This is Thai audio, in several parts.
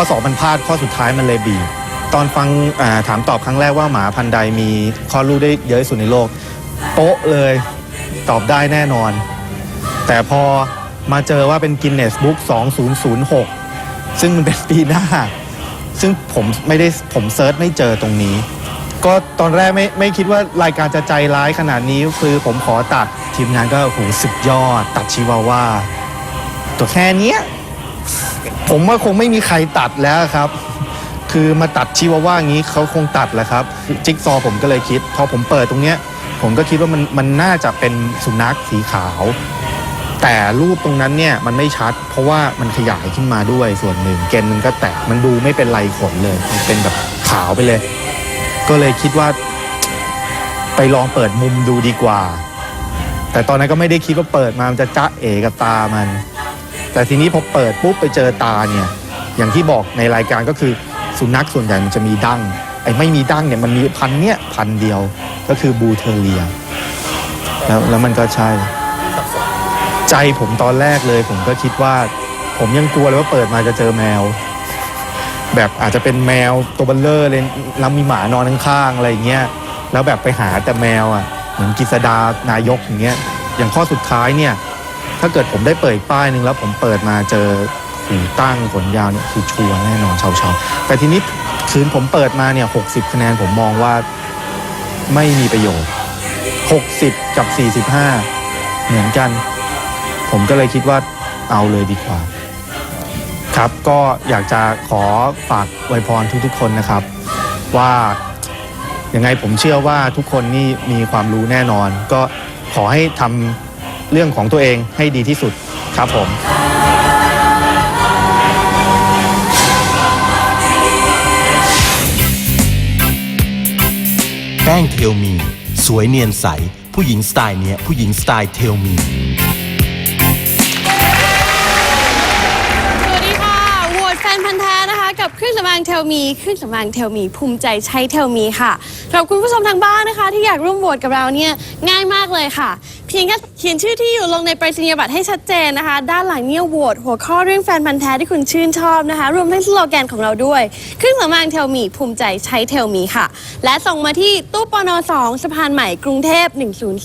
ข้อสอบมันพลาดข้อสุดท้ายมันเลยบีบตอนฟังาถามตอบครั้งแรกว่าหมาพันธุ์ใดมีคลอดลูกได้เยอะที่สุดในโลกโป๊ะเลยตอบได้แน่นอน แต่พอมาเจอว่าเป็นกินเนสบุ๊ก2006 ซึ่งมันเป็นปีหน้า ซึ่งผมไม่ได้ผมเซิร์ชไม่เจอตรงนี้ ก็ตอนแรกไม่ไม่คิดว่ารายการจะใจร้ายขนาดนี้ คือผมขอตัดทีมงานก็โอ้โหสุดยอด ตัดชิวาว่า ตัวแค่นี้ ผมว่าคงไม่มีใครตัดแล้วครับ คือมาตัดชิวาว่าอย่างนี้เขาคงตัดแหละครับ จิ๊กซอผมก็เลยคิด พอผมเปิดตรงเนี้ย ผมก็คิดว่ามันมันน่าจะเป็นสุนัขสีขาว แต่รูปตรงนั้นเนี่ยมันไม่ชัด เพราะว่ามันขยายขึ้นมาด้วยส่วนหนึ่งเกณฑ์มันก็แตกมันดูไม่เป็นไรขนเลยมันเป็นแบบขาวไปเลย ก็เลยคิดว่า ไปลองเปิดมุมดูดีกว่า แต่ตอนนั้นก็ไม่ได้คิดว่าเปิดมามันจะจ้าเอกับตามัน แต่ทีนี้พอเปิดปุ๊บไปเจอตาเนี่ย อย่างที่บอกในรายการก็คือสุนัขส่วนใหญ่มันจะมีดั้งไอ้ไม่มีดั้งเนี่ยมันมีพันเนี่ยพันเดียวก็คือบูเทอเรีย แล้วแล้วมันก็ใช่ ใจผมตอนแรกเลยผมก็คิดว่า ผมยังกลัวเลยว่าเปิดมาจะเจอแมว แบบอาจจะเป็นแมวตัวเบลเลอร์เลยแล้วมีหมานอนข้างๆอะไรเงี้ยแล้วแบบไปหาแต่แมวอะเหมือนกิษดานายกอย่างเงี้ยอย่างข้อสุดท้ายเนี่ย ถ้าเกิดผมได้เปิดอีกป้ายหนึ่งแล้วผมเปิดมาเจอหูตั้งขนยาวเนี่ยคือชัวร์แน่นอนชาวชาวแต่ทีนี้คืนผมเปิดมาเนี่ย60 คะแนนผมมองว่าไม่มีประโยชน์ 60 กับ 45 เหมือนกัน ผมก็เลยคิดว่าเอาเลยดีกว่า ครับก็อยากจะขอฝากอวพรทุกๆคนนะครับ ว่ายังไงผมเชื่อว่าทุกคนนี่มีความรู้แน่นอน ก็ขอให้ทำ เรื่องของตัวเองให้ดีที่สุดครับผมแป้งเทลมี สวยเนียนใส ผู้หญิงสไตล์เนี้ย ผู้หญิงสไตล์เทลมี สวัสดีค่ะโหวตแฟนพันธ์แท้นะคะ กับเครื่องสำอางเทลมีเครื่องสำอางเทลมีภูมิใจใช้เทลมีค่ะสำหรับคุณผู้ชมทางบ้านนะคะ ที่อยากร่วมโหวตกับเราเนี่ยง่ายมากเลยค่ะเพียงแค่เขียนชื่อที่อยู่ลงในไปรษณียบัตรให้ชัดเจนนะคะ ด้านหลังเนี่ยโหวตหัวข้อเรื่องแฟนพันธ์แท้ที่คุณชื่นชอบนะคะ รวมทั้งสโลแกนของเราด้วยเครื่องสำอางเทลมีภูมิใจใช้เทลมีค่ะ และส่งมาที่ตู้ปน2สะพานใหม่กรุงเทพ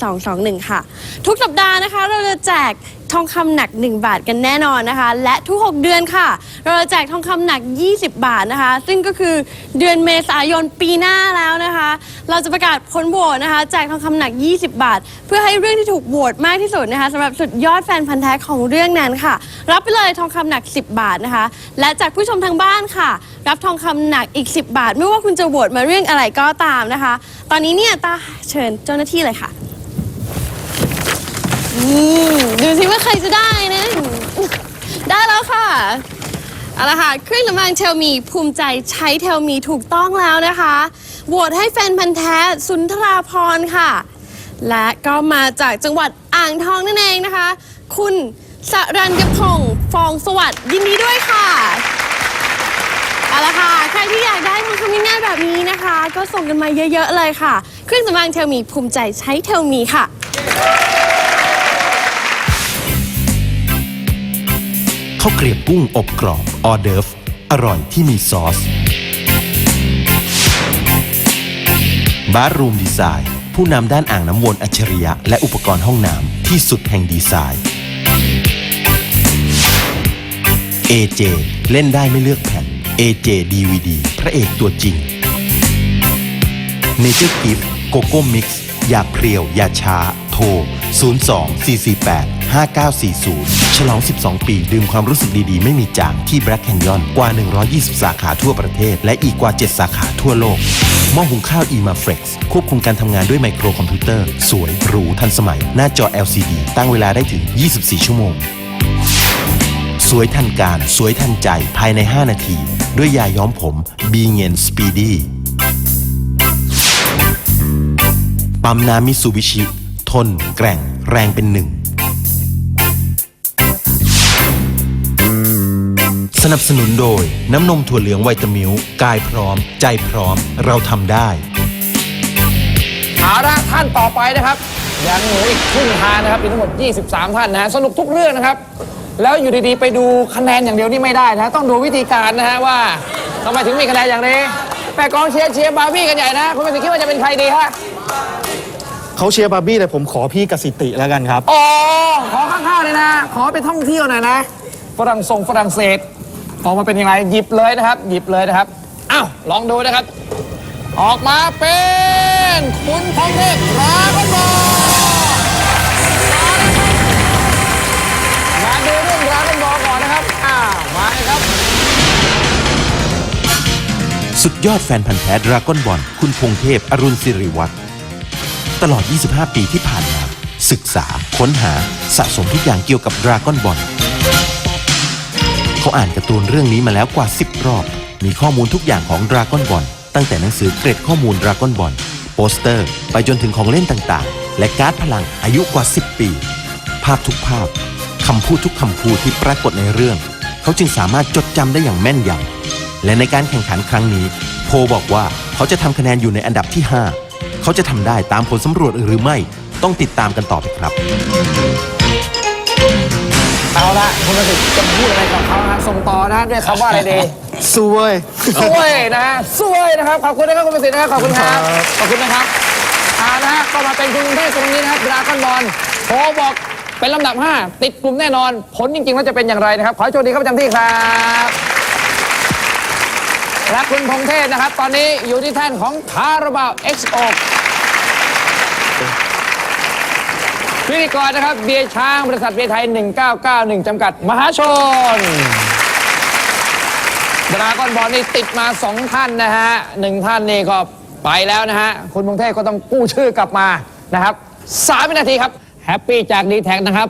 10221 ค่ะ ทุกสัปดาห์นะคะ เราจะแจกทองคำหนัก 1 บาทกันแน่นอนนะคะ และทุก 6 เดือนค่ะ เราจะแจกทองคำหนัก 20 บาทนะคะ ซึ่งก็คือเดือนเมษายนปีหน้าแล้วนะคะ เราจะประกาศผลโหวตนะคะแจกทองคำหนัก 20 บาท เพื่อให้เรื่องที่ถูกโหวตมากที่สุดนะคะสำหรับสุดยอดแฟนพันธ์แท้ของเรื่องนั้นค่ะ รับไปเลยทองคำหนัก 10 บาทนะคะ และจากผู้ชมทางบ้านค่ะ รับทองคำหนักอีก 10 บาท ไม่ว่าคุณจะโหวตมาเรื่องอะไรก็ตามนะคะ ตอนนี้เนี่ยตาเชิญเจ้าหน้าที่เลยค่ะอืมดูสิว่าใครจะได้นะ ได้แล้วค่ะ เอาละค่ะเครื่องสำอางเทลมีภูมิใจใช้เทลมีถูกต้องแล้วนะคะโหวตให้แฟนพันธ์แท้ สุนทราพรค่ะ และก็มาจากจังหวัดอ่างทองนั่นเองนะคะ คุณสรัญญพงศ์ฟองสวัสดิ์ยินดีด้วยค่ะเอาละค่ะ ใครที่อยากได้ทองคำง่ายๆแบบนี้นะคะ ก็ส่งกันมาเยอะๆเลยค่ะ เครื่องสำอางเทลมีภูมิใจใช้เทลมีค่ะข้าวเกรียบกุ้งอบกรอบออเดิร์ฟอร่อยที่มีซอสบาร์รูมดีไซน์ ผู้นำด้านอ่างน้ำวนอัจฉริยะ และอุปกรณ์ห้องน้ำที่สุดแห่งดีไซน์ AJ เล่นได้ไม่เลือกแผ่น AJ DVD พระเอกตัวจริง Nature Gift โกโก้มิกซ์อย่าเพรียว อย่าช้า โทร 02 448 5940 ฉลอง 12 ปี ดื่มความรู้สึกดีๆ ไม่มีจางที่ Black Canyon กว่า 120 สาขาทั่วประเทศ และอีกกว่า 7 สาขาทั่วโลก หม้อหุงข้าว e m a f l e x ควบคุมการทำงานด้วยไมโครคอมพิวเตอร์ สวย หรู ทันสมัย หน้าจอ LCD ตั้งเวลาได้ถึง 24 ชั่วโมง สวยทันการ สวยทันใจ ภายใน 5 นาที ด้วยยาย้อมผม b ีเงนสปีดี้ปั๊มน้ำมิซูบิชิ ทน แกร่ง แรงเป็นหนึ่ง สนับสนุนโดยน้ำนมถั่วเหลืองไวตามิลกายพร้อม ใจพร้อม เราทำได้ เอาละท่านต่อไปนะครับยังเหลืออีกครึ่งทางนะครับมีทั้งหมด 23 ท่านนะฮะสนุกทุกเรื่องนะครับ แล้วอยู่ดีๆ ไปดูคะแนนอย่างเดียวนี่ไม่ได้นะต้องดูวิธีการนะฮะว่าทำไมถึงมีคะแนนอย่างนี้แต่กองเชียร์เชียร์บาร์บี้กันใหญ่นะคุณเป็นคิดว่าจะเป็นใครดีฮะเขาเชียร์บาร์บี้แต่ผมขอพี่กสิติแล้วกันครับ อ๋อขอข้างๆเลยนะ ขอไปท่องเที่ยวหน่อยนะฝรั่งส่งฝรั่งเศส ออกมาเป็นยังไงหยิบเลยนะครับ หยิบเลยนะครับอ้าวลองดูนะครับ ออกมาเป็นคุณพงเทพรากันบอมาดูเรื่องรากันบอก่อนนะครับอ้าวมาเลยครับ สุดยอดแฟนพันธ์แท้ดราก้อนบอลคุณพงเทพ อรุณสิริวัฒน์ตลอด 25 ปีที่ผ่านมา ศึกษา ค้นหา สะสมทุกอย่างเกี่ยวกับดราก้อนบอล เขาอ่านการ์ตูนเรื่องนี้มาแล้วกว่า 10 รอบ มีข้อมูลทุกอย่างของดราก้อนบอลตั้งแต่หนังสือเกร็ดข้อมูลดราก้อนบอลโปสเตอร์ ไปจนถึงของเล่นต่างๆ และการ์ดพลังอายุกว่า 10 ปี ภาพทุกภาพคำพูดทุกคำพูดที่ปรากฏในเรื่อง เขาจึงสามารถจดจำได้อย่างแม่นยำและในการแข่งขันครั้งนี้ โพลบอกว่าเขาจะทำคะแนนอยู่ในอันดับที่ 5 เขาจะทำได้ตามผลสำรวจหรือไม่ต้องติดตามกันต่อไปครับ เอาละคุณประสิทธิ์จะพูดอะไรกับเขาฮะส่งต่อนะด้วยคำว่าอะไรดีสวย สวยนะสวยนะครับขอบคุณนะครับคุณประสิทธิ์นะครับขอบคุณครับขอบคุณนะครับอ่านะฮะก็มาเป็นคุณเทพตรงนี้นะครับดราก้อนบอลโพบอกเป็นลำดับ 5 ติดกลุ่มแน่นอน ผลจริงๆแล้วจะเป็นอย่างไรนะครับ ขอให้โชคดีครับประจำที่ครับและคุณพงเทพนะครับ ตอนนี้อยู่ที่แท่นของคาราบาวเพิธีกรนะครับ เบียร์ช้าง บริษัทเบียร์ไทย 1991 จำกัด มหาชน ดราก้อนบอลนี่ติดมาสองท่านนะฮะหนึ่งท่านนี่ก็ไปแล้วนะฮะ คุณพงเทพก็ต้องกู้ชื่อกลับมานะครับสามวินาทีครับ แฮปปี้จากดีแท็นะครับ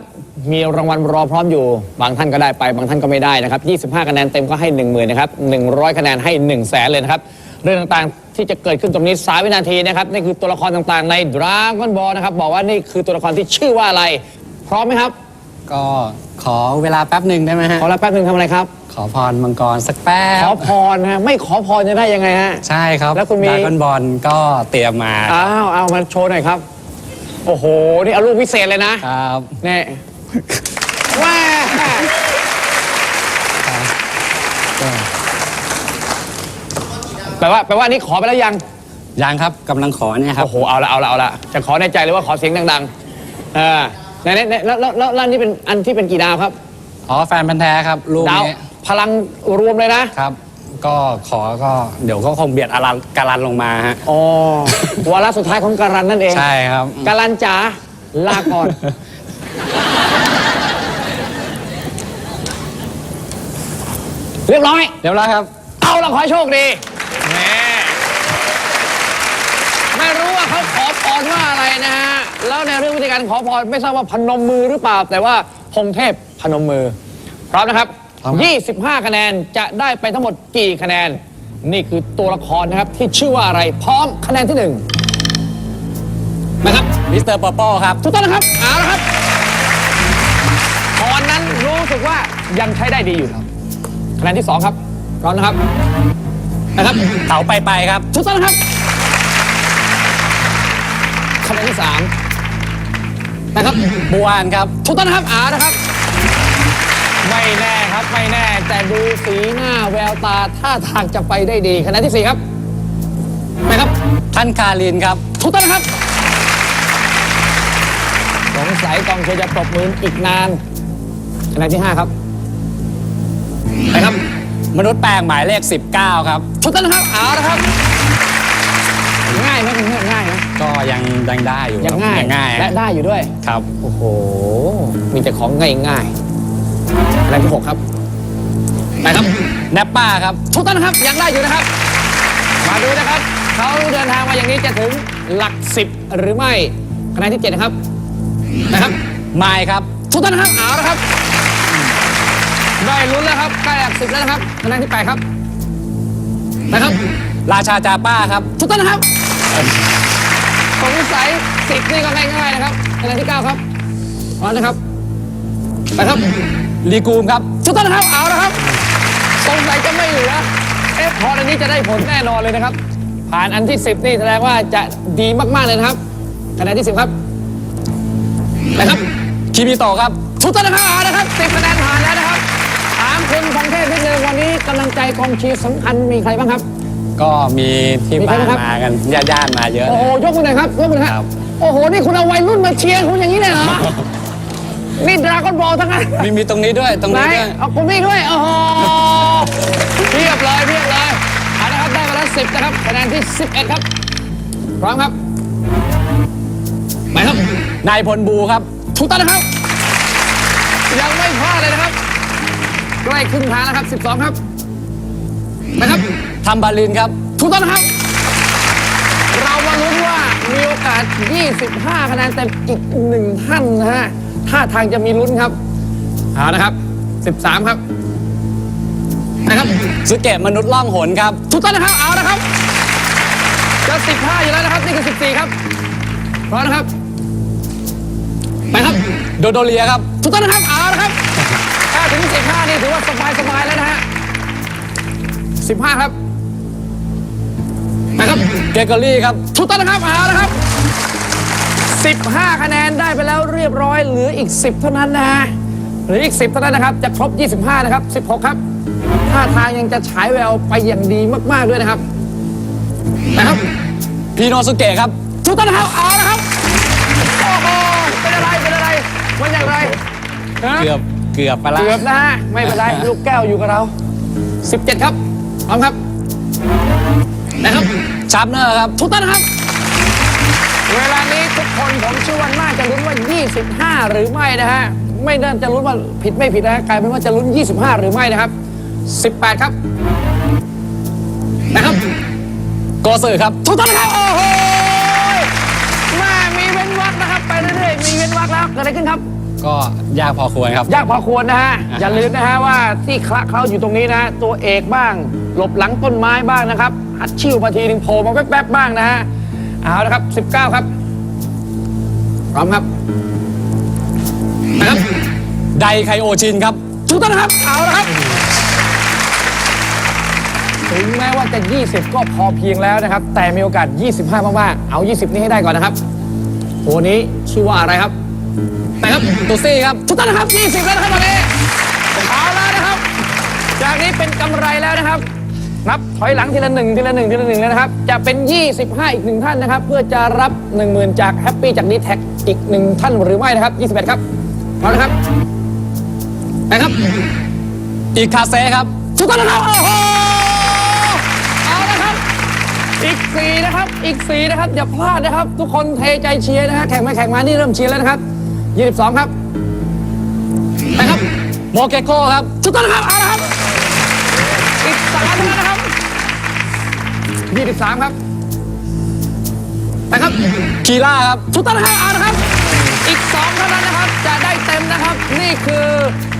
มีรางวัลรอพร้อมอยู่ บางท่านก็ได้ไป บางท่านก็ไม่ได้นะครับ 25 คะแนนเต็มก็ให้ 1 0,000นะครับ100 คะแนนให้ 1 0 0 0 0แสนเลยนะครับ เรื่องต่างๆ ที่จะเกิดขึ้นตรงนี้สามวินาทีนะครับนี่คือตัวละครต่างๆ ในดราก้อนบอลนะครับบอกว่านี่คือตัวละครที่ชื่อว่าอะไร พร้อมไหมครับ ก็ขอเวลาแป๊บหนึ่งได้ไหมฮะขอรับแป๊บนึงทำอะไรครับ ขอพรมังกรสักแป๊ขอบ พรนะฮะไม่ขอพรจะได้ยังไงฮะ ใช่ครับแล้วคุณมี ดราก้อนบอลก็เตรียมมาอ้าวเอามาโชว์หน่อยครับ โอ้โห นี่เอาลูกพิเศษเลยนะครับนี่ว้ แปลว่าแปลว่านี่ขอไปแล้วยัง ยังครับกำลังขอเนี่ยครับ โอ้โห เอาละเอาละเอาละจะขอในใจเลยว่าขอเสียงดังๆเออในในในแล้วแล้วแล้วแล้วอันนี้เป็นอันที่เป็นกี่ดาวครับ อ๋อแฟนพันธ์แท้ครับลูกดาวนี้พลังรวมเลยนะ ครับ ก็ขอก็เดี๋ยวก็คงเบียดอารันการันลงมาฮะ อ๋อ วาระสุดท้ายของการันนั่นเองใช่ครับการันจ๋าลาก่อน เรียบร้อยเดี๋ยวแล้วครับ เอาละขอให้โชคดี แหมไม่รู้ว่าเขาขอพรว่าอะไรนะฮะ แล้วในเรื่องวิธีการขอพรไม่ทราบว่าพนมมือหรือเปล่า แต่ว่าพงเทพพนมมือ พร้อมนะครับพร้อมครับ 25 คะแนนจะได้ไปทั้งหมดกี่คะแนน นี่คือตัวละครนะครับที่ชื่อว่าอะไร พร้อมคะแนนที่หนึ่งนะครับ มิสเตอร์ปอปอครับ ถูกต้องนะครับเอาละครับตอนนั้นรู้สึกว่ายังใช้ได้ดีอยู่คะแนนที่สองครับพร้อมนะครับ นะครับเถาไปไปครับถูกต้องนะครับคะแนนที่สามนะครับบัวานครับถูกต้องนะครับเอานะครับ ไม่แน่ครับไม่แน่ แต่ดูสีหน้าแววตาท่าทางจะไปได้ดีคะแนนที่สี่ครับนะครับท่านคารินครับถูกต้องนะครับสงสัยกองเชียร์จะปรบมืออีกนานคะแนนที่5ครับไปครับ มนุษย์แปลงหมายเลข 19 ครับถูกต้องนะครับเอาละครับ ง่ายไหมคุณเพื่อนง่ายไหมก็ยังยังได้อยู่ยังครับง่ายยังง่ายและได้อยู่ด้วย ครับ โอ้โห มีแต่ของง่ายง่ายๆคะแนนที่6ครับไปครับแนปป้าครับถูกต้องนะครับยังได้อยู่นะครับ มาดูนะครับเขาเดินทางมาอย่างนี้จะถึงหลักสิบหรือไม่คะแนนที่7นะครับนะครับไมค์ครับถูกต้องนะครับเอาละครับ ได้ลุ้นแล้วครับใกล้หลักสิบแล้วนะครับคะแนนที่แปดครับนะครับ ราชาจาป้าครับถูกต้องนะครับสงสัยสิบนี่ก็ง่ายๆนะครับคะแนนที่เก้าครับพร้อมนะครับไปครับลีกูมครับถูกต้องนะครับเอาละครับสงสัยจะไม่เหลือเอ๊ะพออันนี้จะได้ผลแน่นอนเลยนะครับ ผ่านอันที่สิบนี่แสดงว่าจะดีมากๆเลยนะครับคะแนนที่สิบครับไปครับคิมิโตะครับถูกต้องนะครับเอาละครับสิบคะแนนผ่านแล้วนะครับถาม คุณพงเทพนิดนึงวันนี้กำลังใจกองเชียร์สำคัญมีใครบ้างครับ ก็มีที่มีใครบ้านบ้างครับมากันญาติญาติๆมาเยอะโอ้เลโหย ยกมือหน่อยครับยกมือหน่อยคครัรับ บโอ้โหนี่คุณเอาวัยรุ่นมาเชียร์คุณอย่างนี้เลยเหรอนี่ดราก้อนบอลทั้งนั้นมีมีตรงนี้ด้วยตรงไหนนี้ด้วยเอาคุณนี่ด้วยโอ้โหเพียบเลยเพียบเลยเอาละครับได้มาแล้วสิบนะครับคะแนนที่สิบเอ็ดครับพร้อมครับไปครับนายพลบูครับถูกต้องนะครับ ยังไม่พลาดเลยนะครับ ใกล้ครึ่งทางแล้วครับ 12 ครับไปครับทำบาลินครับถูกต้องนะครับ เรามาลุ้นว่ามีโอกาส 25 คะแนนเต็มอีกหนึ่งท่านนะฮะท่าทางจะมีลุ้นครับเอานะครับ 13 ครับนะครับสุเกตมนุษย์ล่องหนครับถูกต้องนะครับเอานะครับจะ15 อยู่แล้วนะครับนี่คือ 14 ครับพร้อมนะครับไปครับโดโดเลียครับถูกต้องนะครับเอาละครับ ถึง 15 นี่ถือว่าสบายสบายแล้วนะฮะ 15 ครับ นะครับ เกเกอรี่ครับถูกต้องนะครับเอาละครับ 15 คะแนนได้ไปแล้วเรียบร้อยเหลืออีก 10 เท่านั้นนะฮะเหลืออีก 10 เท่านั้นนะครับ จะครบ 25 นะครับ 16 ครับ ท่าทางยังจะฉายแววไปอย่างดีมากๆด้วยนะครับ นะครับพีโนสุเกะครับถูกต้องนะครับเอาละครับ โอ้โหเป็นอะไร เป็นอะไร มันอย่างไรฮะ เกือบ เกือบไปละเกือบนะฮะไม่เป็นไรลูกแก้วอยู่กับเรา 17 ครับพร้อมครับนะครับชาร์ปเนอร์ครับถูกต้องนะครับ เวลานี้ทุกคนผมเชื่อว่าน่าจะลุ้นว่า 25 หรือไม่นะฮะ ไม่น่าจะลุ้นว่าผิดไม่ผิดนะฮะกลายเป็นว่าจะลุ้น 25 หรือไม่นะครับ 18 ครับ นะครับโกสือครับถูกต้องนะครับ โอ้โหแม่มีเว้นวรรคนะครับ ไปเรื่อยๆ มีเว้นวรรคแล้วเกิดอะไรขึ้นครับ ก็ยากพอควรครับ ยากพอควรนะฮะ อย่าลืมนะฮะว่าที่คละเคล้าอยู่ตรงนี้นะฮะตัวเอกบ้าง หลบหลังต้นไม้บ้างนะครับหัดชิวมาทีหนึงโผล่มาแป๊บๆบ้างนะฮะ เอาละครับ 19 ครับพร้อมครับนะครับไดไคโอชินครับถูกต้องนะครับ เอาละครับ ถึงแม้ว่าจะ 20 ก็พอเพียงแล้วนะครับ แต่มีโอกาส 25 มากๆ เอา 20 นี้ให้ได้ก่อนนะครับตัวนี้ชื่อว่าอะไรครับ ไปครับตูซี่ครับทุกท่านนะครับ 20 แล้วนะครับตอนนี้เอาแล้วนะครับ จากนี้เป็นกำไรแล้วนะครับ นับถอยหลังทีละหนึ่งทีละหนึ่งทีละหนึ่งแล้วนะครับ จะเป็น 25 อีกหนึ่งท่านนะครับ เพื่อจะรับ 10,000 จากแฮปปี้จากดีแท็กอีกหนึ่งท่านหรือไม่นะครับ 21 ครับเอาละครับไปครับ อีกคาเซ่ครับทุกท่านนะครับโอ้โหเอาละครับ อีก4นะครับ อีก4นะครับ อย่าพลาดนะครับ ทุกคนเทใจเชียร์นะฮะแข่งมาแข่งมานี่เริ่มเชียร์แล้วนะครับ 22 ครับไปครับโมเกโกครับถูกต้องนะครับเอาละครับอีกสามเท่านั้นนะครับยี่สิบสามครับไปครับคีล่าครับถูกต้องนะครับเอาละครับ อีกสองเท่านั้นนะครับ จะได้เต็มนะครับ นี่คือ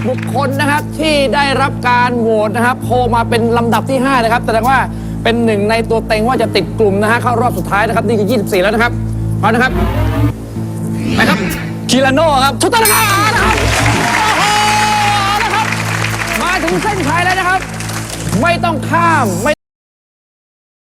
บุคคลนะครับที่ได้รับการโหวตนะครับโพลมาเป็นลำดับที่ 5 นะครับแสดงว่าเป็นหนึ่งในตัวเต็งว่าจะติดกลุ่มนะฮะเข้ารอบสุดท้ายนะครับ นี่คือ 24 แล้วนะครับพร้อมนะครับไปครับ คิลาโน่ครับถูกต้นะครับเอารับโอ้โหเอาละครับ มาถึงเส้นชัยแล้วนะครับ ไม่ต้องข้ามไม่